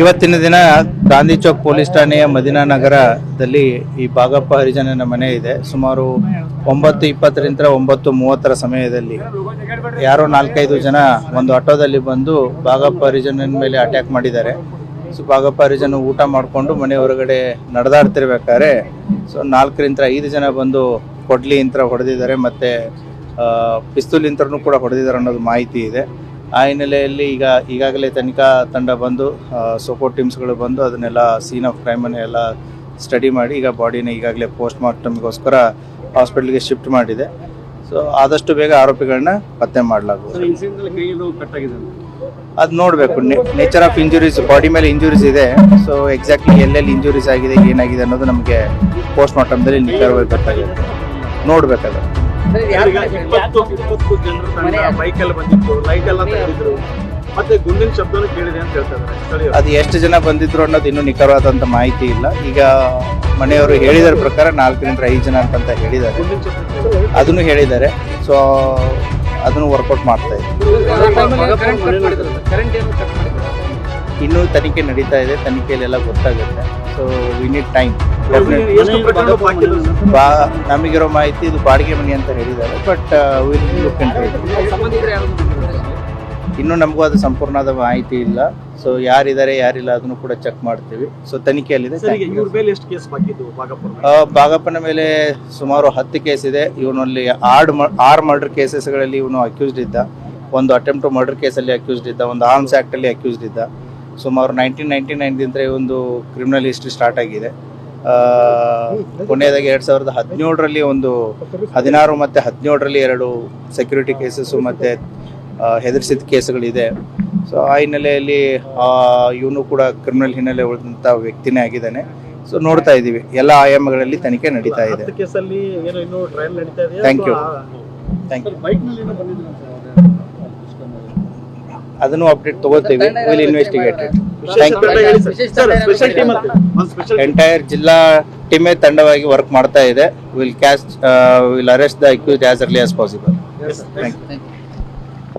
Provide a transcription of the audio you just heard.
ಇವತ್ತಿನ ದಿನ ಗಾಂಧಿ ಚೌಕ್ ಪೊಲೀಸ್ ಠಾಣೆಯ ಮದಿನಾ ನಗರದಲ್ಲಿ ಈ ಬಾಗಪ್ಪ ಹರಿಜನನ ಮನೆ ಇದೆ. ಸುಮಾರು ಒಂಬತ್ತು ಇಪ್ಪತ್ತರಿಂದ ಒಂಬತ್ತು ಮೂವತ್ತರ ಸಮಯದಲ್ಲಿ ಯಾರೋ ನಾಲ್ಕೈದು ಜನ ಒಂದು ಆಟೋದಲ್ಲಿ ಬಂದು ಬಾಗಪ್ಪ ಹರಿಜನನ ಮೇಲೆ ಅಟ್ಯಾಕ್ ಮಾಡಿದ್ದಾರೆ. ಸೊ ಬಾಗಪ್ಪ ಹರಿಜನ ಊಟ ಮಾಡಿಕೊಂಡು ಮನೆ ಹೊರಗಡೆ ನಡೆದಾಡ್ತಿರ್ಬೇಕಾದ್ರೆ, ಸೊ, ನಾಲ್ಕರಿಂದ ಐದು ಜನ ಬಂದು ಕೊಡ್ಲಿ ಇಂತ್ರ ಹೊಡೆದಿದ್ದಾರೆ. ಮತ್ತೆ ಪಿಸ್ತೂಲ್ ಇಂತ್ರನೂ ಕೂಡ ಹೊಡೆದಿದ್ದಾರೆ ಅನ್ನೋದು ಮಾಹಿತಿ ಇದೆ. ಆ ಹಿನ್ನೆಲೆಯಲ್ಲಿ ಈಗ ಈಗಾಗಲೇ ತನಿಖಾ ತಂಡ ಬಂದು ಸಪೋರ್ಟ್ ಟೀಮ್ಸ್ಗಳು ಬಂದು ಅದನ್ನೆಲ್ಲ ಸೀನ್ ಆಫ್ ಕ್ರೈಮನ್ನು ಎಲ್ಲ ಸ್ಟಡಿ ಮಾಡಿ ಈಗ ಬಾಡಿನ ಈಗಾಗಲೇ ಪೋಸ್ಟ್ ಮಾರ್ಟಮ್ಗೋಸ್ಕರ ಹಾಸ್ಪಿಟ್ಲಿಗೆ ಶಿಫ್ಟ್ ಮಾಡಿದೆ. ಸೊ ಆದಷ್ಟು ಬೇಗ ಆರೋಪಿಗಳನ್ನ ಪತ್ತೆ ಮಾಡಲಾಗುವುದು ಅದು ನೋಡಬೇಕು. ನೇಚರ್ ಆಫ್ ಇಂಜುರೀಸ್ ಬಾಡಿ ಮೇಲೆ ಇಂಜುರೀಸ್ ಇದೆ. ಸೊ ಎಕ್ಸಾಕ್ಟ್ಲಿ ಎಲ್ಲೆಲ್ಲಿ ಇಂಜುರೀಸ್ ಆಗಿದೆ ಏನಾಗಿದೆ ಅನ್ನೋದು ನಮಗೆ ಪೋಸ್ಟ್ ಮಾರ್ಟಮ್ದಲ್ಲಿ ನಿಖರವಾಗಿ ಗೊತ್ತಾಗುತ್ತೆ. ನೋಡ್ಬೇಕಾದ್ರೆ ಇಪ್ಪತ್ತು ಇಪ್ಪತ್ತು ಜನರು ತಂಡ ಬೈಕ್ ಎಲ್ಲ ಬಂದಿತ್ತು ಲೈಟ್ ಎಲ್ಲ ತೆಗೆದಿದ್ರು. ಮತ್ತೆ ಗುಂಡಿನ ಶಬ್ದನೂ ಕೇಳಿದೆ ಅಂತ ಹೇಳ್ತಾ ಇದ್ದಾರೆ ಸ್ಥಳೀಯರು. ಅದು ಎಷ್ಟು ಜನ ಬಂದಿದ್ರು ಅನ್ನೋದು ಇನ್ನೂ ನಿಖರವಾದಂತ ಮಾಹಿತಿ ಇಲ್ಲ. ಈಗ ಮನೆಯವರು ಹೇಳಿದ ಪ್ರಕಾರ ನಾಲ್ಕರಿಂದ ಐದು ಜನ ಅಂತ ಹೇಳಿದ್ದಾರೆ. ಗುಂಡಿನ ಶಬ್ದ ಕೇಳಿದೆ. ಅದನ್ನು ಹೇಳಿದ್ದಾರೆ. ಸೊ ಅದನ್ನು ವರ್ಕೌಟ್ ಮಾಡ್ತಾ ಇದ್ದಾರೆ. ಇನ್ನೂ ತನಿಖೆ ನಡೀತಾ ಇದೆ. ತನಿಖೆಯಲ್ಲೆಲ್ಲ ಗೊತ್ತಾಗುತ್ತೆ. ಸೊ ವಿ ನೀಡ್ ಟೈಮ್ ಬಾ ನಮಗಿರೋ ಮಾಹಿತಿ ಇದು ಬಾಡಿಗೆ ಮನೆ ಅಂತ ಹೇಳಿದ್ದಾರೆ ಬಟ್ ವಿಲ್ ಲುಕ್ ಇನ್ನೂ ನಮಗೂ ಅದು ಸಂಪೂರ್ಣವಾದ ಮಾಹಿತಿ ಇಲ್ಲ. ಸೊ ಯಾರಿದ್ದಾರೆ ಯಾರಿಲ್ಲ ಅದನ್ನು ಕೂಡ ಚೆಕ್ ಮಾಡ್ತೀವಿ. ಸೊ ತನಿಖೆಯಲ್ಲಿದೆ. ಬಾಗಪ್ಪನ ಮೇಲೆ? ಸುಮಾರು ಹತ್ತು ಕೇಸ್ ಇದೆ. ಇವನಲ್ಲಿ ಆರ್ಡ್ ಆರು ಮರ್ಡರ್ ಕೇಸಸ್ಗಳಲ್ಲಿ ಇವನು ಅಕ್ಯೂಸ್ಡ್ ಇದ್ದ. ಒಂದು ಅಟೆಂಪ್ಟ್ ಮರ್ಡರ್ ಕೇಸಲ್ಲಿ ಅಕ್ಯೂಸ್ಡ್ ಇದ್ದ. ಒಂದು ಆರ್ಮ್ಸ್ ಆ್ಯಕ್ಟಲ್ಲಿ ಅಕ್ಯೂಸ್ಡ್ ಇದ್ದ. ಸುಮಾರು ನೈನ್ಟೀನ್ ನೈನ್ಟಿ ನೈನ್ದಿಂದ ಒಂದು ಕ್ರಿಮಿನಲ್ ಹಿಸ್ಟ್ರಿ ಸ್ಟಾರ್ಟ್ ಆಗಿದೆ. ಕೊನೆಯದಾಗಿ ಎರಡು ಸಾವಿರದ ಹದಿನೇಳರಲ್ಲಿ ಒಂದು ಹದಿನಾರು ಮತ್ತು ಹದಿನೇಳರಲ್ಲಿ ಎರಡು ಸೆಕ್ಯೂರಿಟಿ ಕೇಸಸ್ಸು ಮತ್ತು ಹೆದರ್ಸಿದ ಕೇಸ್ಗಳಿದೆ. ಸೊ ಆ ಹಿನ್ನೆಲೆಯಲ್ಲಿ ಇವನು ಕೂಡ ಕ್ರಿಮಿನಲ್ ಹಿನ್ನೆಲೆ ಉಳಿದಂಥ ವ್ಯಕ್ತಿನೇ ಆಗಿದ್ದಾನೆ. ಸೊ ನೋಡ್ತಾ ಇದ್ದೀವಿ. ಎಲ್ಲ ಆಯಾಮಗಳಲ್ಲಿ ತನಿಖೆ ನಡೀತಾ ಇದೆ. Thank you. ಥ್ಯಾಂಕ್ ಯು ಅದನ್ನು ಅಪ್ಡೇಟ್ ತಗೋತೀವಿ will investigate thank you special team ಅಂತ ಒಂದು ಸ್ಪೆಷಲ್ ಎಂಟೈರ್ ಜಿಲ್ಲಾ ಟೀಮೇ ತಂಡವಾಗಿ ವರ್ಕ್ ಮಾಡ್ತಾ ಇದೆ. Will catch will arrest the accused as early as possible thank you